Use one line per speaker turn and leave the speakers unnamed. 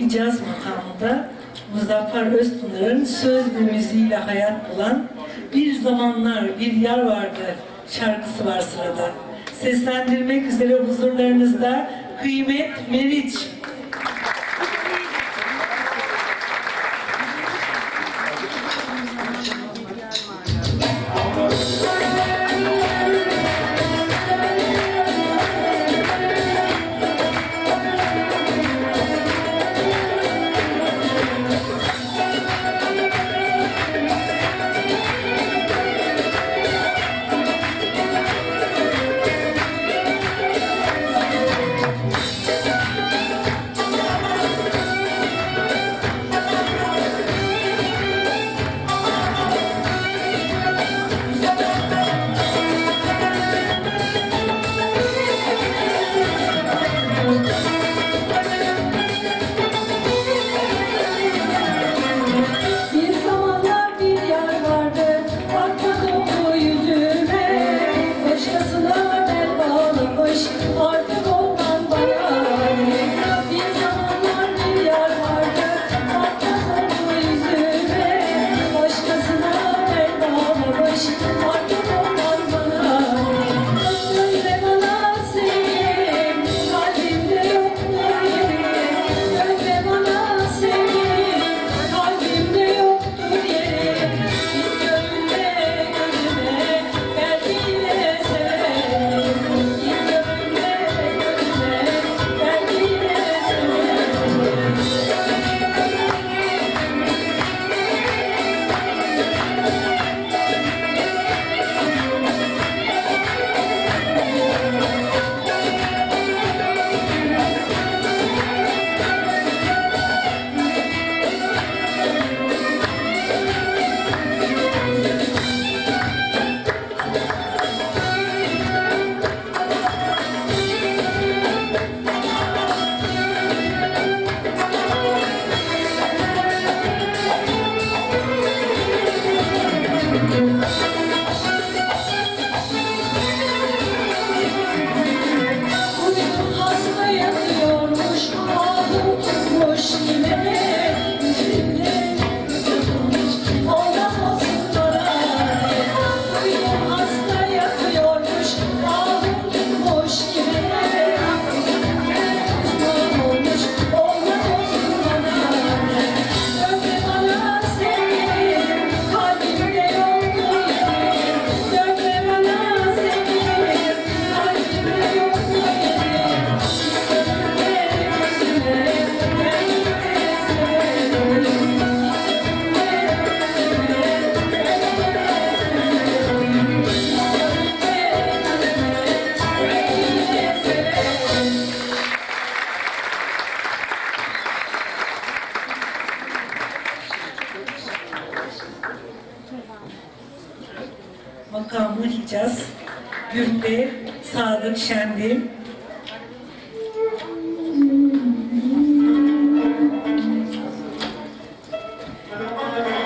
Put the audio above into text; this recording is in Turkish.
Hicaz makamında Muzaffer Özpınar'ın söz ve müziğiyle hayat bulan Bir Zamanlar Bir Yer Vardı şarkısı var sırada. Seslendirmek üzere huzurlarınızda Kıymet Meriç.
Thank you.
makamı Hicaz, Gümbe, Sadık Şendil,